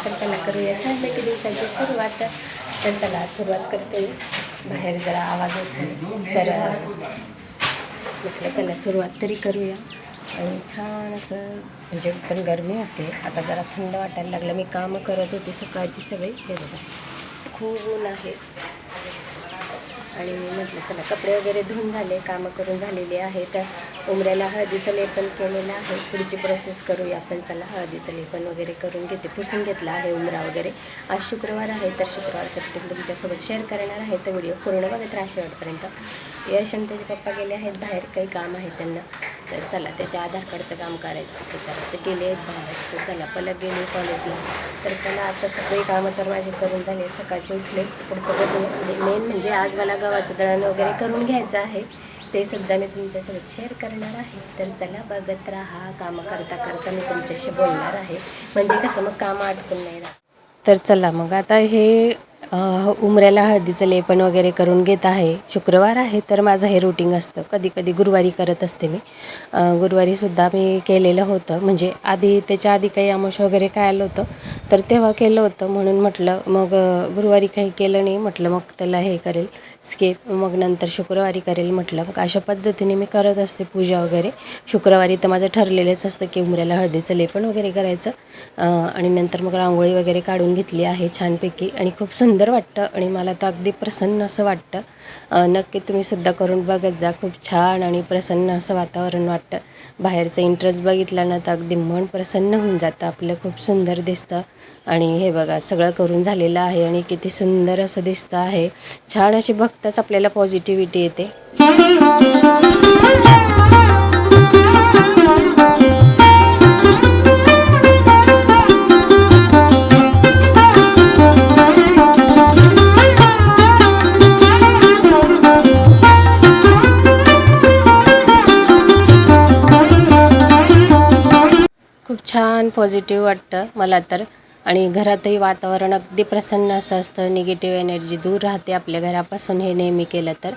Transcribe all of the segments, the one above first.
आपण त्याला करूया छानपैकी दिवसाची सुरुवात. तर चला सुरुवात करते. बाहेर जरा आवाज येतो तर म्हटलं चला सुरुवात तरी करूया. आणि छान असं म्हणजे पण गरमी होते. आता जरा थंड वाटायला लागलं. मी कामं करत होते सकाळची सगळी. हे बघा. खूप ऊन आहे. आणि म्हटलं चला कपडे वगैरे धुवून झाले कामं करून झालेली आहेत उमऱ्याला हळदीचं लेपन केलेलं आहे. पुढची प्रोसेस करूया आपण. चला हळदीचं लेपन वगैरे करून घेते. पुसून घेतलं आहे उमरा वगैरे. आज शुक्रवार आहे तर शुक्रवारचं रुटीन तुमच्यासोबत शेअर करणार आहे तर व्हिडिओ पूर्ण बघत राहा शेवटपर्यंत. यश आणि त्याचे पप्पा गेले आहेत बाहेर. काही काम आहे त्यांना. तर चला त्याच्या आधार कार्डचं काम करायचं त्याच्यावर ते गेले आहेत बाहेर तर चला पलक गेले कॉलेजला. तर चला आता सगळी कामं तर माझे करून झाले सकाळचे उठले पुढचं बघून मेन म्हणजे, म्हणजे आज मला गव्हाचं दळण वगैरे करून घ्यायचं आहे. ते सुद्धा मी तुमच्यासोबत शेअर करणार आहे. तर चला बघत राहा. कामं करता करता मी तुमच्याशी बोलणार आहे. म्हणजे कसं मग कामं आटकून नाही राहत. तर चला मग आता हे उमऱ्याला हळदीचं लेपन वगैरे करून घेत आहे. शुक्रवार आहे तर माझं हे रुटीन असतं. कधी कधी गुरुवारी करत असते मी. गुरुवारीसुद्धा मी केलेलं होतं. म्हणजे आधी त्याच्या आधी काही आमोश वगैरे काय आलं होतं. तर तेव्हा केलं होतं. म्हणून म्हटलं मग गुरुवारी काही केलं नाही. म्हटलं मग त्याला हे करेल स्केप मग नंतर शुक्रवारी करेल म्हटलं. मग अशा पद्धतीने मी करत असते पूजा वगैरे. शुक्रवारी तर माझं ठरलेलंच असतं की उमऱ्याला हळदीचं लेपन वगैरे करायचं. आणि नंतर मग रांगोळी वगैरे काढून घेतली आहे छानपैकी. आणि खूप सुंदर वाटतं आणि मला तर अगदी प्रसन्न असं वाटतं. नक्की तुम्ही सुद्धा करून बघत जा. खूप छान आणि प्रसन्न असं वातावरण वाटतं. बाहेरचं इंटरेस्ट बघितला ना तर अगदी मन प्रसन्न होऊन जातं. आपलं खूप सुंदर दिसतं. आणि हे बघा सगळं करून झालेलं आहे आणि किती सुंदर असं दिसतं आहे. छान अशी बघताच आपल्याला पॉझिटिव्हिटी येते. खूप छान पॉझिटिव्ह वाटतं मला तर. आणि घरातही वातावरण अगदी प्रसन्न असं असतं निगेटिव्ह एनर्जी दूर राहते आपल्या घरापासून हे नेहमी केलं तर.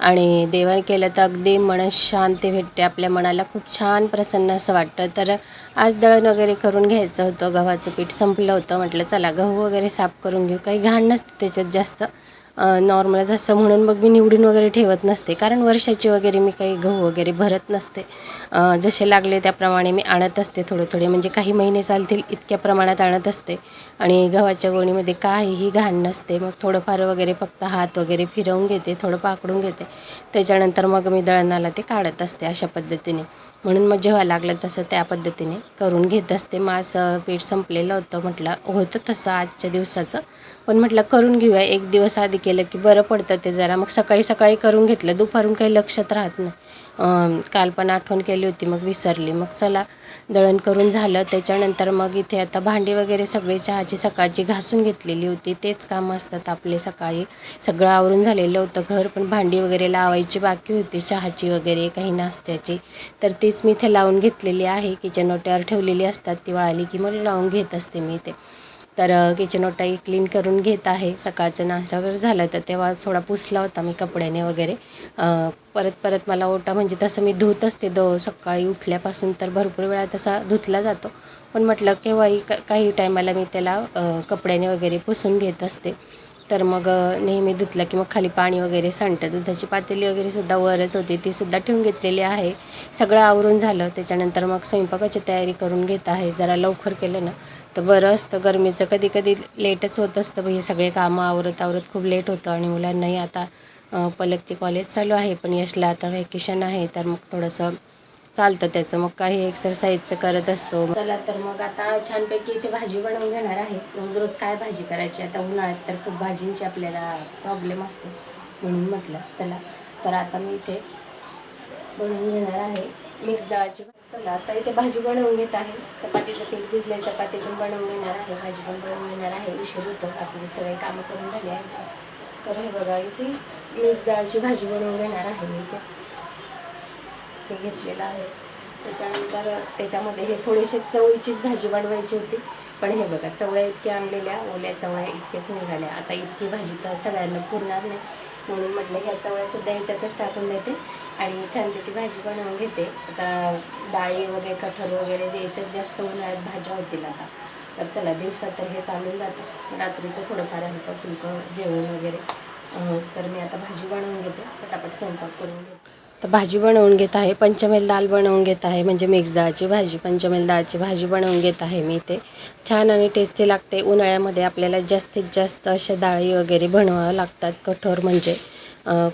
आणि देवाने केलं तर अगदी मन शांती भेटते आपल्या मनाला खूप छान प्रसन्न असं वाटतं. तर आज दळण वगैरे करून घ्यायचं होतं गव्हाचं पीठ संपलं होतं. म्हटलं चला गहू वगैरे साफ करून घेऊ. काही घाण नसते त्याच्यात जास्त. नॉर्मल जसं म्हणून मग मी निवडून वगैरे ठेवत नसते. कारण वर्षाची वगैरे मी काही गहू वगैरे भरत नसते. जसे लागले त्याप्रमाणे मी आणत असते थोडे थोडे म्हणजे काही महिने चालतील इतक्या प्रमाणात आणत असते. आणि गव्हाच्या गोणीमध्ये काहीही घाण नसते. मग थोडंफार वगैरे फक्त हात वगैरे फिरवून घेते थोडं पाकडून घेते. त्याच्यानंतर मग मी दळणाला ते काढत असते अशा पद्धतीने. म्हणून मग जेव्हा लागलं तसं त्या पद्धतीने करून घेत असते. मास पीठ संपलेलं होतं म्हटलं होतं तसं आजच्या दिवसाचं. पण म्हटलं करून घेऊया. एक दिवस आधी केलं की बरं पडतं ते जरा. मग सकाळी सकाळी करून घेतलं. दुपारून काही लक्षात राहत नाही. काल पण आठवण केली होती मग विसरली. मग चला दळण करून झालं. त्याच्यानंतर मग इथे आता भांडी वगैरे सगळी चहाची सकाळची घासून घेतलेली होती. तेच कामं असतात आपले सकाळी. सगळं आवरून झालेलं होतं घर पण भांडी वगैरे लावायची बाकी होती. चहाची वगैरे काही नाश्त्याची. तर तीच मी इथे लावून घेतलेली आहे. किचन ओट्यावर ठेवलेली असतात. ती वाळली की मग लावून घेत असते मी इथे. तर किचन ओटाही क्लीन करून घेत आहे. सकाळचं नाश्ता वगैरे झालं तर तेव्हा थोडा पुसला होता मी कपड्याने वगैरे. परत परत मला ओटा म्हणजे तसं मी धुत असते. दो सकाळी उठल्यापासून तर भरपूर वेळा तसा धुतला जातो. पण म्हटलं केव्हाही का काही टायमाला मी त्याला कपड्याने वगैरे पुसून घेत असते. तर मग नेहमी धुतलं की मग खाली पाणी वगैरे सांडतं. दुधाची पातेली वगैरे सुद्धा वरच होती. ती सुद्धा ठेवून घेतलेली आहे. सगळं आवरून झालं. त्याच्यानंतर मग स्वयंपाकाची तयारी करून घेत आहे. जरा लवकर केलं ना तर बरं असतं. गरमीचं कधी कधी लेटच होत असतं. हे सगळे कामं आवरत आवरत खूप लेट होतं आणि मुलांनाही आता पलकचे कॉलेज चालू आहे. पण यशला आता व्हॅकेशन आहे. तर मग थोडंसं चालतं त्याचं. मग काही एक्सरसाइजचं करत असतो. चला तर मग आता छानपैकी इथे भाजी बनवून घेणार आहे. रोज रोज काय भाजी करायची? आता उन्हाळ्यात तर खूप भाजींची आपल्याला प्रॉब्लेम असतो म्हणून म्हटलं. चला तर आता मी इथे बनवून घेणार आहे. मिक्स डाळची चला आता इथे भाजी बनवून घेत आहे. चपातीचं पीठ भिजले चपाती पण बनवून घेणार आहे. भाजी पण बनवून घेणार आहे. उशीर होतो. आपली सगळे कामं करून झाले आहेत. तर हे बघा इथे मिक्स डाळची भाजी बनवून घेणार आहे मी इथे. हे घेतलेलं आहे. त्याच्यानंतर त्याच्यामध्ये हे थोडेसे चवळीचीच भाजी बनवायची होती. पण हे बघा चवळ्या इतक्या आणलेल्या ओल्या चवळ्या इतक्याच निघाल्या. आता इतकी भाजी तर सगळ्यांना पुरणार नाही. म्हणून म्हटलं ह्या चवळ्यासुद्धा ह्याच्यातच टाकून देते आणि छानपैकी भाजी बनवून घेते. आता डाळी वगैरे कठोर वगैरे जे याच्यात जास्त उन्हाळ्यात भाज्या होतील आता तर चला दिवसात तर हे चालून जातं. रात्रीचं थोडंफार हलकं फुलकं जेवण वगैरे. तर मी आता भाजी बनवून घेते. पटापट स्वयंपाक करून घेते. तर भाजी बनवून घेत आहे पंचमेल दाल बनवून घेत आहे म्हणजे मिक्स डाळची भाजी पंचमेल डाळची भाजी बनवून घेत आहे मी ते छान आणि टेस्टी लागते. उन्हाळ्यामध्ये आपल्याला जास्तीत जास्त अशा डाळी वगैरे बनवाव्या लागतात. कठोर म्हणजे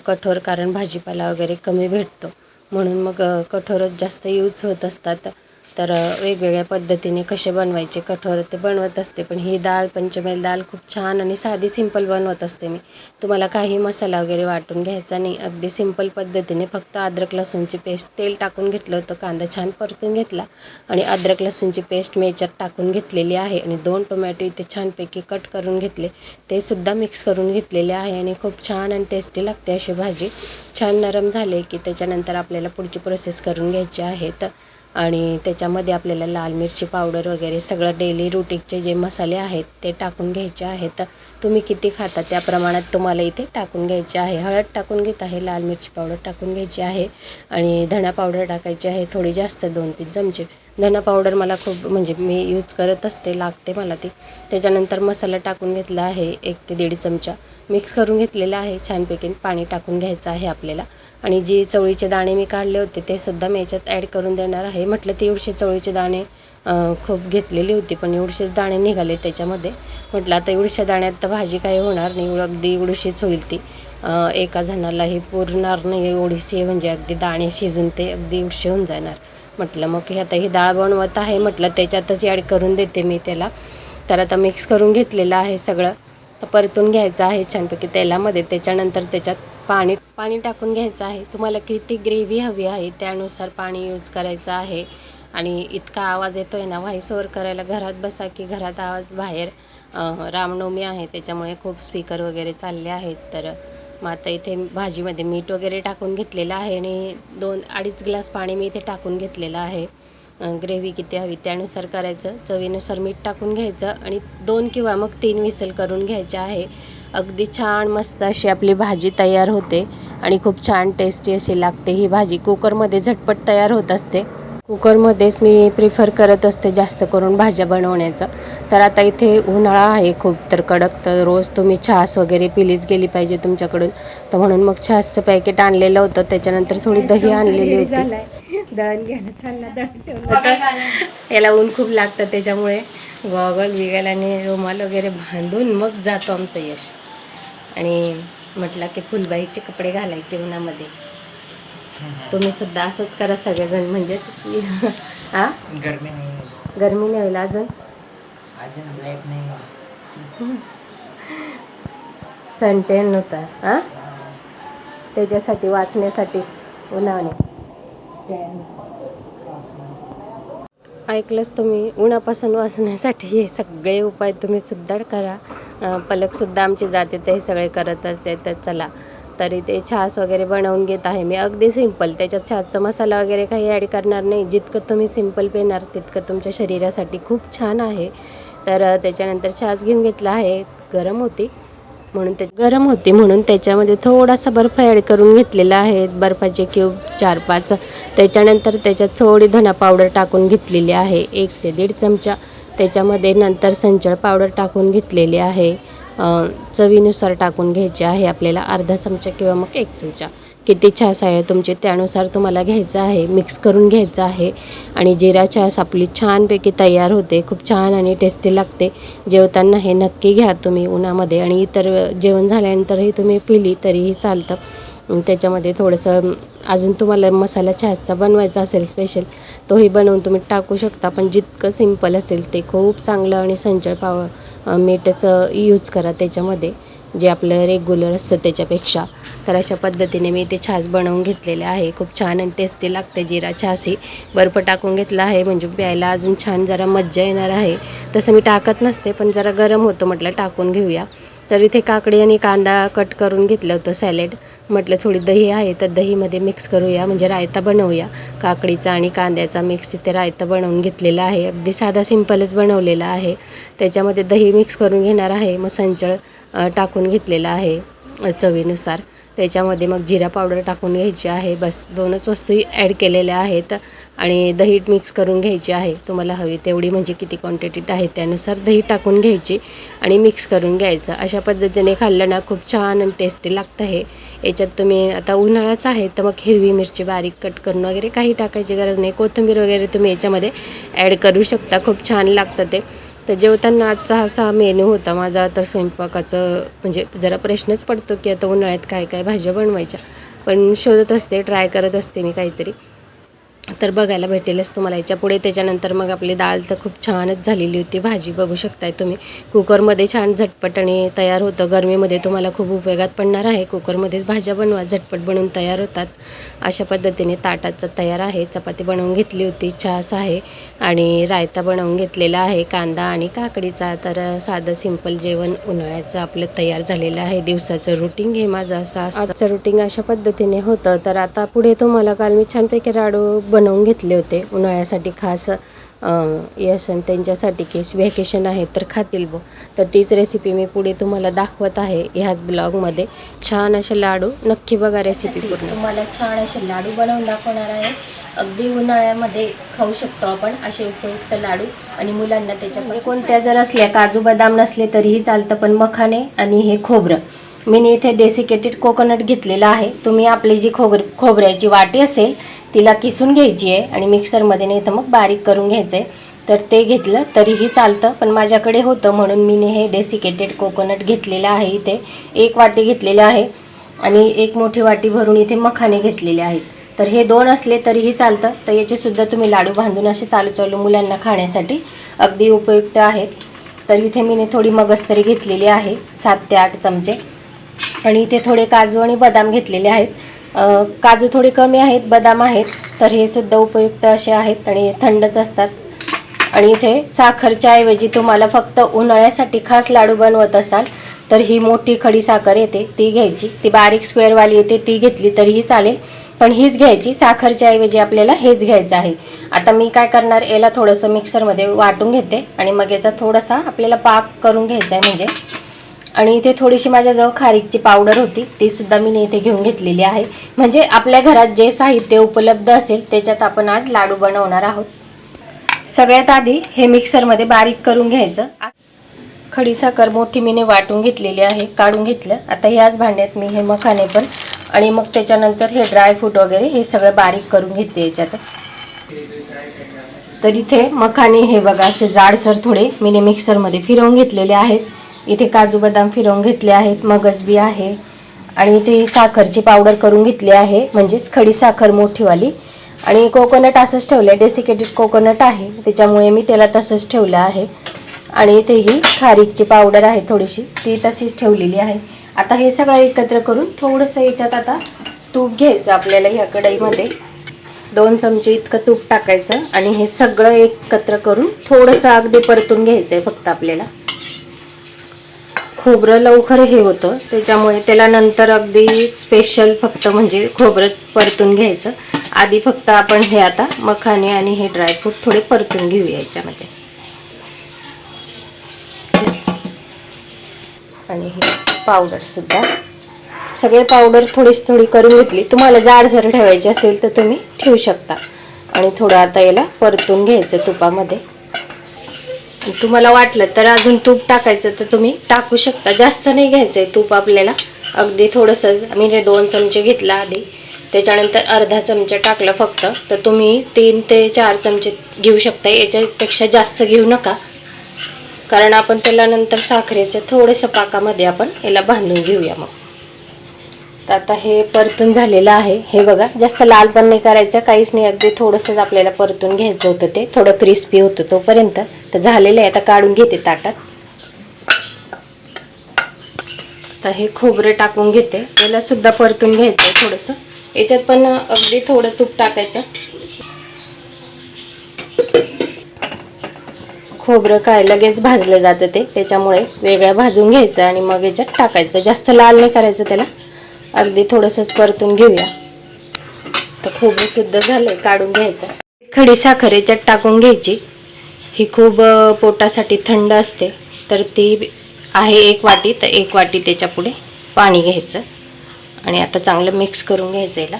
कठोर कारण भाजीपाला वगैरे कमी भेटतो. म्हणून मग कठोरच जास्त यूज होत असतात. तर वेगवेगळ्या पद्धतीने कसे बनवायचे कठोर ते बनवत असते. पण ही डाळ पंचमेल डाळ खूप छान आणि साधी सिंपल बनवत असते मी. तुम्हाला काही मसाला वगैरे वाटून घ्यायचा नाही. अगदी सिंपल पद्धतीने फक्त अद्रक लसूणची पेस्ट तेल टाकून घेतलं होतं. कांदा छान परतून घेतला आणि अद्रक लसूणची पेस्ट मी याच्यात टाकून घेतलेली आहे आणि दोन टोमॅटो इथे छानपैकी कट करून घेतले. ते सुद्धा मिक्स करून घेतलेले आहे आणि खूप छान आणि टेस्टी लागते अशी भाजी. छान नरम झाले की त्याच्यानंतर आपल्याला पुढची प्रोसेस करून घ्यायची आहे. तर आणि त्याच्यामध्ये आपल्याला लाल मिरची पावडर वगैरे सगळं डेली रुटीनचे जे मसाले आहेत ते टाकून घ्यायचे आहेत. तुम्ही किती खाता त्या प्रमाणात तुम्हाला इथे टाकून घ्यायचे आहे. हळद टाकून घेत आहे लाल मिरची पावडर टाकून घ्यायची आहे आणि धणा पावडर टाकायची आहे थोडी जास्त दोन तीन चमचे. धना पावडर मला खूप म्हणजे मी यूज करत असते लागते मला ती. त्याच्यानंतर मसाला टाकून घेतला आहे एक ते दीड चमचा. मिक्स करून घेतलेला आहे छानपैकी. पाणी टाकून घ्यायचं आहे आपल्याला. आणि जी चवळीचे दाणे मी काढले होते ते सुद्धा मी याच्यात ॲड करून देणार आहे. म्हटलं ते एवढे चवळीचे दाणे खूप घेतलेली होती पण एवढेच दाणे निघाले त्याच्यामध्ये. म्हटलं आता एवढ्याशा दाण्यात तर भाजी काही होणार नाही. एवढं अगदी एवढीशीच होईल ती. एका जणालाही पुरणार नाही. एवढीशी म्हणजे अगदी दाणे शिजून ते अगदी एवढे होऊन जाणार. म्हटलं मग हे आता ही डाळ बनवत आहे म्हटलं त्याच्यातच ॲड करून देते मी त्याला. तर आता मिक्स करून घेतलेलं आहे सगळं. तर परतून घ्यायचं आहे छानपैकी तेलामध्ये. त्याच्यानंतर त्याच्यात पाणी पाणी टाकून घ्यायचं आहे. तुम्हाला किती ग्रेव्ही हवी आहे त्यानुसार पाणी यूज करायचं आहे. आणि इतका आवाज येतो आहे ना व्हॉइस ओव्हर करायला. घरात बसा की घरात आवाज बाहेर. रामनवमी आहे त्याच्यामुळे खूप स्पीकर वगैरे चालले आहेत. तर मग आता इथे भाजीमध्ये मीठ वगैरे टाकून घेतलेलं आहे आणि दोन अडीच ग्लास पाणी मी इथे टाकून घेतलेलं आहे. ग्रेव्ही किती हवी त्यानुसार करायचं. चवीनुसार मीठ टाकून घ्यायचं आणि दोन किंवा मग तीन विसल करून घ्यायचे आहे. अगदी छान मस्त अशी आपली भाजी तयार होते आणि खूप छान टेस्टी अशी लागते. ही भाजी कुकरमध्ये झटपट तयार होत असते. कुकरमध्येच मी प्रिफर करत असते जास्त करून भाज्या बनवण्याचं. तर आता इथे उन्हाळा आहे खूप तर कडक तर रोज तुम्ही छास वगैरे पिलीच गेली पाहिजे तुमच्याकडून. तर म्हणून मग छासचं पॅकेट आणलेलं होतं त्याच्यानंतर थोडी दही आणलेली होती. दळण घ्यायला चालला दळण ठेवलं. होतं. याला ऊन खूप लागतं त्याच्यामुळे. गॉगल बिगल आणि रुमाल वगैरे बांधून मग जातो आमचं यश. आणि म्हटलं की फुलबाईचे कपडे घालायचे उन्हामध्ये. तुम्ही सुद्धा असंच करा सगळेजण म्हणजेच हा? गर्मी नहीं. गरमी नाही होईल अजून? अजून ब्लॅक नहीं. सनटेन होता हा? त्याच्यासाठी वाचण्यासाठी उन्हाने. ऐकलंच तुम्ही उन्हापासून वाचण्यासाठी हे सगळे उपाय तुम्ही सुद्धा करा. पलकसुद्धा आमची जाते ते हे सगळे करत असते तर चला. तरी ते छास वगैरे बनवून घेत आहे. मी अगदी सिंपल त्याच्यात छासचा मसाला वगैरे काही ॲड करणार नाही. जितकं तुम्ही सिंपल पेणार तितकं तुमच्या शरीरासाठी खूप छान आहे. तर त्याच्यानंतर छास घेऊन घेतला आहे. गरम होती म्हणून ते गरम होती म्हणून त्याच्यामध्ये थोडासा बर्फ ॲड करून घेतलेला आहे. बर्फाचे क्यूब चार पाच. त्याच्यानंतर त्याच्यात थोडी धना पावडर टाकून घेतलेली आहे. एक ते दीड चमचा. त्याच्यामध्ये नंतर संचळ पावडर टाकून घेतलेली आहे. चवीनुसार टाकून घ्यायचे आहे आपल्याला अर्धा चमचा किंवा मग एक चमचा. किती छास आहे तुमचे त्यानुसार तुम्हाला घ्यायचं आहे मिक्स करून घ्यायचं आहे. आणि जिरा छास आपली छानपैकी तयार होते खूप छान आणि टेस्टी लागते. जेवताना हे नक्की घ्या तुम्ही उन्हामध्ये आणि इतर जेवण झाल्यानंतरही तुम्ही पिली तरीही चालतं. त्याच्यामध्ये थोडंसं अजून तुम्हाला मसाला छासचा बनवायचा असेल स्पेशल तोही बनवून तुम्ही टाकू शकता. पण जितकं सिंपल असेल ते खूप चांगलं आणि संचळ पाव मीठचं मीठाचं यूज करा त्याच्यामध्ये. जे आपलं रेग्युलर असतं त्याच्यापेक्षा. तर अशा पद्धतीने मी ते छास बनवून घेतलेले आहे. खूप छान आणि टेस्टी लागते जिरा छास ही. बर्फ टाकून घेतला आहे म्हणजे प्यायला अजून छान जरा मज्जा येणार आहे. तसं मी टाकत नसते पण जरा गरम होतं म्हटलं टाकून घेऊया. तर इथे काकडी आणि कांदा कट करून घेतलं होतं सॅलेड. म्हटलं थोडी दही आहे तर दहीमध्ये मिक्स करूया म्हणजे रायता बनवूया. काकडीचा आणि कांद्याचा मिक्स इथे रायता बनवून घेतलेला आहे. अगदी साधा सिंपलच बनवलेला आहे. त्याच्यामध्ये दही मिक्स करून घेणार आहे. मग संचळ टाकून घेतलेला आहे. चवीनुसार. त्याच्यामध्ये मग जिरा पावडर टाकून घ्यायची आहे. बस दोनच वस्तू ॲड केलेल्या आहेत आणि दही मिक्स करून घ्यायची आहे. तुम्हाला हवी तेवढी म्हणजे किती क्वांटिटीत आहे त्यानुसार दही टाकून घ्यायची आणि मिक्स करून घ्यायचं. अशा पद्धतीने खाल्लं ना खूप छान आणि टेस्टी लागतं हे. याच्यात तुम्ही आता उन्हाळाच आहे तर मग हिरवी मिरची बारीक कट करून वगैरे काही टाकायची गरज नाही. कोथिंबीर वगैरे तुम्ही याच्यामध्ये ॲड करू शकता. खूप छान लागतं ते. तर जेवताना आजचा हा असा मेनू होता. माझा तर स्वयंपाकाचं म्हणजे जरा प्रश्नच पडतो की आता उन्हाळ्यात काय काय भाज्या बनवायच्या. पण शोधत असते ट्राय करत असते मी काहीतरी. तर बघायला भेटेलच तुम्हाला. याच्यापुढे त्याच्यानंतर मग आपली डाळ तर खूप छानच झालेली होती. भाजी बघू शकताय तुम्ही. कुकरमध्ये छान झटपट आणि तयार होतं. गरमीमध्ये तुम्हाला खूप उपयोगात पडणार आहे. कुकरमध्येच भाज्या बनवा. झटपट बनवून तयार होतात. अशा पद्धतीने ताटाचं तयार आहे. चपाती बनवून घेतली होती. छास आहे. आणि रायता बनवून घेतलेला आहे. कांदा आणि काकडीचा. तर साधं सिंपल जेवण उन्हाळ्याचं आपलं तयार झालेलं आहे. दिवसाचं रुटीन हे माझं असं असतं. आजचं रुटीन अशा पद्धतीने होतं. तर आता पुढे तुम्हाला काल मी छानपैकी राडू बनवून घेतले होते. उन्हाळ्यासाठी खास यश आणि त्यांच्यासाठी की व्हॅकेशन आहे तर खातील बो. तर तीच रेसिपी मी पुढे तुम्हाला दाखवत आहे ह्याच ब्लॉगमध्ये छान असे लाडू. नक्की बघा रेसिपी पूर्ण. तुम्हाला छान असे लाडू बनवून दाखवणार आहे. अगदी उन्हाळ्यामध्ये खाऊ शकतो आपण असे उपयुक्त लाडू आणि मुलांना त्याच्या म्हणजे कोणत्या जर असल्या काजू बदाम नसले तरीही चालतं पण मखाने आणि हे खोबरं. मी इथे डेसिकेटेड कोकोनट घेतलेलं आहे. तुम्ही आपली जी खोबर खोबऱ्याची वाटी असेल तिला किसून घ्यायची आहे आणि मिक्सरमध्ये नाही तर मग बारीक करून घ्यायचं आहे तर ते घेतलं तरीही चालतं पण माझ्याकडे होतं म्हणून मी हे डेसिकेटेड कोकोनट घेतलेलं आहे इथे. एक वाटी घेतलेलं आहे आणि एक मोठी वाटी भरून इथे मखाने घेतलेले आहेत. तर हे दोन असले तरीही चालतं. तर याचेसुद्धा तुम्ही लाडू बांधून असे चालू चालू मुलांना खाण्यासाठी अगदी उपयुक्त आहेत. तर इथे मी थोडी मगजतरी घेतलेली आहे सात ते आठ चमचे. आणि इथे थोडे काजू आणि बदाम घेतलेले आहेत. काजू थोडे कमी आहेत बदाम आहेत तर हे सुद्धा उपयुक्त असे आहेत आणि थंडच असतात. आणि इथे साखरच्या ऐवजी तुम्हाला फक्त उन्हाळ्यासाठी खास लाडू बनवत असाल तर ही मोठी खडी साखर येते ती घ्यायची. ती बारीक स्क्वेअरवाली येते ती घेतली तरीही चालेल पण हीच घ्यायची. साखरच्या ऐवजी आपल्याला हेच घ्यायचं आहे. आता मी काय करणार याला थोडंसं मिक्सरमध्ये वाटून घेते आणि मग याचा थोडासा आपल्याला पाक करून घ्यायचा आहे म्हणजे. आणि इथे थोडीशी माझ्याजवळ खारीकची पावडर होती. ती सुद्धा मी इथे घेऊन घेतलेली आहे. म्हणजे आपल्या घरात जे साहित्य उपलब्ध असेल त्याच्यात आपण आज लाडू बनवणार आहोत. सगळ्यात आधी हे मिक्सरमध्ये बारीक करून घ्यायचं. खडी साखर मोठी मीने वाटून घेतलेली आहे काढून घेतलं. आता ह्याच भांड्यात मी हे मखाने पण आणि मग त्याच्यानंतर हे ड्रायफ्रूट वगैरे हे सगळं बारीक करून घेतले याच्यातच. तर इथे मखाने हे बघा असे जाडसर थोडे मीने मिक्सरमध्ये फिरवून घेतलेले आहेत. इथे काजू बदाम फिरवून घेतले आहेत मगजबी आहे. आणि इथे साखरची पावडर करून घेतली आहे म्हणजेच खडी साखर मोठीवाली. आणि कोकोनट असंच ठेवलं आहे डेसिकेटेड कोकोनट आहे. त्याच्यामुळे मी त्याला तसंच ठेवलं आहे. आणि इथे ही खारीकची पावडर आहे थोडीशी ती तशीच ठेवलेली आहे. आता हे सगळं एकत्र करून थोडंसं याच्यात आता तूप घ्यायचं आपल्याला ह्या कढईमध्ये. दोन चमचे इतकं तूप टाकायचं आणि हे सगळं एकत्र करून थोडंसं अगदी परतून घ्यायचं आहे फक्त आपल्याला. खोबरं लवकर हे होतं. त्याच्यामुळे त्याला नंतर अगदी स्पेशल फक्त म्हणजे खोबरंच परतून घ्यायचं. आधी फक्त आपण हे आता मखाने आणि हे ड्रायफ्रूट थोडे परतून घेऊया याच्यामध्ये. आणि हे पावडरसुद्धा सगळे पावडर थोडीशी थोडी करून घेतली. तुम्हाला जाडसर ठेवायची असेल तर तुम्ही ठेवू शकता. आणि थोडं आता याला परतून घ्यायचं तुपामध्ये. तुम्हाला वाटलं तर अजून तूप टाकायचं तर तुम्ही टाकू शकता. जास्त नाही घ्यायचं आहे तूप आपल्याला. अगदी थोडंसं मी हे दोन चमचे घेतला आधी. त्याच्यानंतर अर्धा चमचा टाकला फक्त. तर तुम्ही तीन ते चार चमचे घेऊ शकता. याच्यापेक्षा जास्त घेऊ नका. कारण आपण त्याला नंतर साखरेच्या थोडंसं पाकामध्ये आपण याला बांधून घेऊया मग. तर आता हे परतून झालेलं आहे. हे बघा जास्त लाल पण नाही करायचं काहीच नाही. अगदी थोडंसंच आपल्याला परतून घ्यायचं होतं ते. थोडं क्रिस्पी होतं तोपर्यंत. तर झालेलं आहे. आता काढून घेते ताटात. तर हे खोबरं टाकून घेते. याला सुद्धा परतून घ्यायचं आहे थोडंसं. याच्यात पण अगदी थोडं तूप टाकायचं. खोबरं काय लगेच भाजलं जातं ते. त्याच्यामुळे वेगळं भाजून घ्यायचं आणि मग याच्यात टाकायचं. जास्त लाल नाही करायचं त्याला. अगदी थोडंसंच परतून घेऊया. तर खोबरं सुद्धा झालंय काढून घ्यायचं. खडी साखर याच्यात टाकून घ्यायची. ही खूप पोटासाठी थंड असते. तर ती आहे एक वाटी तर एक वाटी त्याच्या पुढे पाणी घ्यायचं. आणि आता चांगलं मिक्स करून घ्यायचं याला.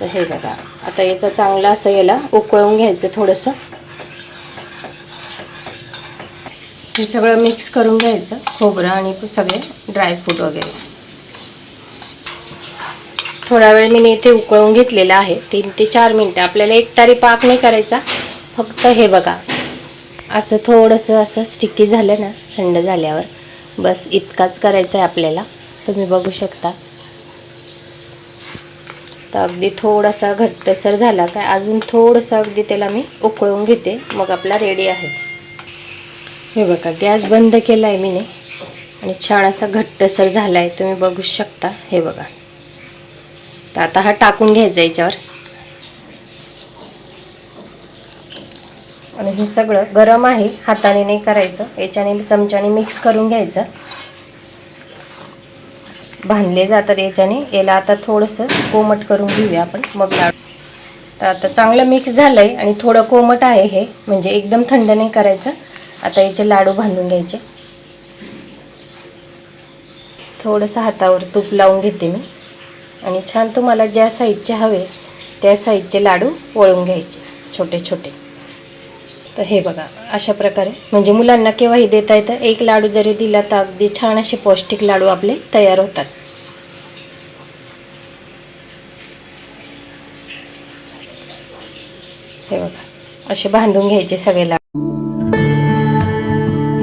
तर हे बघा आता याचं चांगलं असं याला उकळून घ्यायचं थोडंसं. हे सगळं मिक्स करून घ्यायचं खोबरं आणि सगळे ड्रायफ्रूट वगैरे. थोडा वेळ मी इथे उकळून घेतलेलं आहे. तीन ते चार मिनटं. आपल्याला एक तारी पाक नाही करायचा. फक्त हे बघा. असं थोडंसं असं स्टिकी झालं ना थंड झाल्यावर. बस इतकाच करायचं आहे आपल्याला. तुम्ही बघू शकता. तर अगदी थोडासा घट्टसर झाला काय अजून थोडंसं अगदी त्याला मी उकळून घेते. मग आपला रेडी आहे. हे बघा गॅस बंद केला आहे मीने. आणि छान असा घट्टसर झाला आहे तुम्ही बघू शकता. हे बघा. तर आता हा टाकून घ्यायचा याच्यावर. आणि हे सगळं गरम आहे हाताने नाही करायचं. याच्याने चमच्याने मिक्स करून घ्यायचं. बांधले जातात याच्याने. याला आता थोडंसं कोमट करून घेऊया आपण. मग लाडू. तर आता चांगलं मिक्स झालं आहे आणि थोडं कोमट आहे हे. म्हणजे एकदम थंड नाही करायचं. आता याचे लाडू बांधून घ्यायचे. थोडंसं हातावर तूप लावून घेते मी. आणि छान तुम्हाला ज्या साईजचे हवे त्या साईजचे लाडू वळून घ्यायचे छोटे छोटे. तर हे बघा अशा प्रकारे. म्हणजे मुलांना केव्हाही देता येतं. एक लाडू जरी दिला तर अगदी छान असे पौष्टिक लाडू आपले तयार होतात. हे बघा असे बांधून घ्यायचे सगळे लाडू.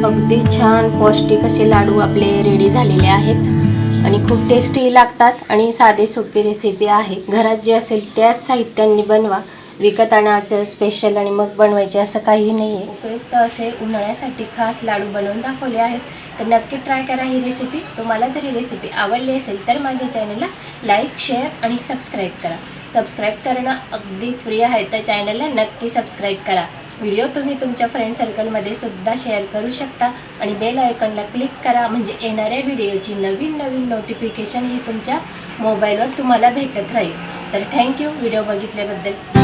अगदी छान पौष्टिक असे लाडू आपले रेडी झालेले आहेत. आणि खूप टेस्टी लागतात आणि साधे सोपी रेसिपी आहे. घरात जे असेल त्याच साहित्यांनी बनवा. विकत आणायचं स्पेशल आणि मग बनवायचे असं काही नाही आहे उपयुक्त असे उन्हाळ्यासाठी खास लाडू बनवून दाखवले आहेत. तर नक्की ट्राय करा ही रेसिपी तुम्हाला जर ही रेसिपी आवडली असेल तर माझ्या चॅनलला लाईक शेअर आणि सबस्क्राईब करा. सबस्क्राईब करणं अगदी फ्री आहे त्या चॅनलला नक्की सबस्क्राईब करा. व्हिडिओ तुम्ही तुमच्या फ्रेंड सर्कलमध्ये सुद्धा शेअर करू शकता आणि बेल आयकॉनला क्लिक करा. म्हणजे येणाऱ्या व्हिडिओची नवीन नवीन नोटिफिकेशन ही तुमच्या मोबाईलवर तुम्हाला भेटत राहील. तर थँक्यू व्हिडिओ बघितल्याबद्दल.